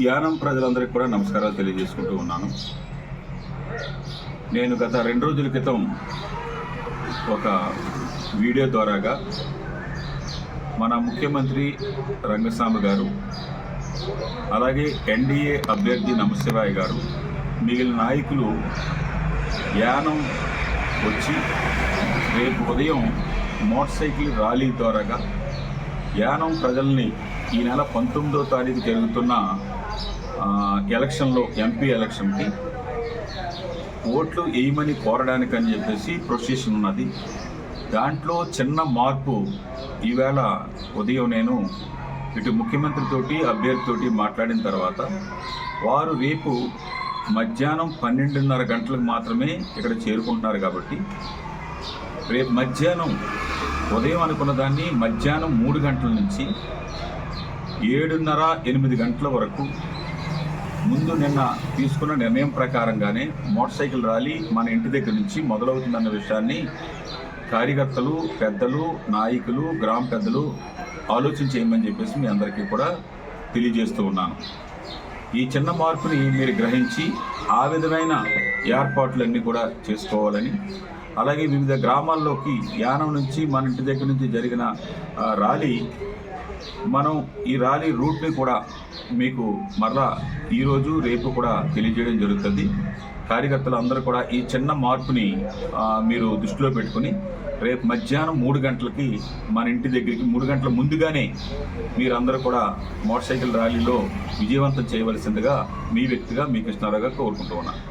యానం ప్రజలందరికీ కూడా నమస్కారాలు తెలియజేసుకుంటూ ఉన్నాను. నేను గత రెండు రోజుల క్రితం ఒక వీడియో ద్వారాగా మన ముఖ్యమంత్రి రంగస్వామి గారు అలాగే ఎన్డీఏ అభ్యర్థి నమశివాయ్ గారు మిగిలిన నాయకులు యానం వచ్చి రేపు ఉదయం మోటార్ సైకిల్ ర్యాలీ ద్వారాగా యానం ప్రజల్ని ఈ నెల పంతొమ్మిదో తారీఖు జరుగుతున్న ఎలక్షన్లో ఎంపీ ఎలక్షన్కి ఓట్లు వేయమని కోరడానికి అని చెప్పేసి ప్రొసెషన్ ఉన్నది. దాంట్లో చిన్న మార్పు ఈవేళ ఉదయం నేను ఇటు ముఖ్యమంత్రితోటి అభ్యర్థితోటి మాట్లాడిన తర్వాత వారు రేపు మధ్యాహ్నం పన్నెండున్నర గంటలకు మాత్రమే ఇక్కడ చేరుకుంటున్నారు కాబట్టి రేపు మధ్యాహ్నం ఉదయం అనుకున్న దాన్ని మధ్యాహ్నం మూడు గంటల నుంచి ఏడున్నర ఎనిమిది గంటల వరకు ముందు నిన్న తీసుకున్న నిర్ణయం ప్రకారంగానే మోటార్ సైకిల్ ర్యాలీ మన ఇంటి దగ్గర నుంచి మొదలవుతుందన్న విషయాన్ని కార్యకర్తలు పెద్దలు నాయకులు గ్రామ పెద్దలు ఆలోచన చేయమని చెప్పేసి మీ అందరికీ కూడా తెలియజేస్తూ ఉన్నాను. ఈ చిన్న మార్పుని మీరు గ్రహించి ఆ విధమైన ఏర్పాట్లన్నీ కూడా చేసుకోవాలని అలాగే వివిధ గ్రామాల్లోకి యానం నుంచి మన ఇంటి దగ్గర నుంచి జరిగిన ఆ, ర్యాలీ మనం ఈ ర్యాలీ రూట్ని కూడా మీకు మరలా ఈరోజు రేపు కూడా తెలియజేయడం జరుగుతుంది. కార్యకర్తలు అందరూ కూడా ఈ చిన్న మార్పుని మీరు దృష్టిలో పెట్టుకుని రేపు మధ్యాహ్నం మూడు గంటలకి మన ఇంటి దగ్గరికి మూడు గంటల ముందుగానే మీరందరూ కూడా మోటార్ సైకిల్ ర్యాలీలో విజయవంతం చేయవలసిందిగా మీ వ్యక్తిగా మీ కృష్ణారావుగా కోరుకుంటూ ఉన్నాను.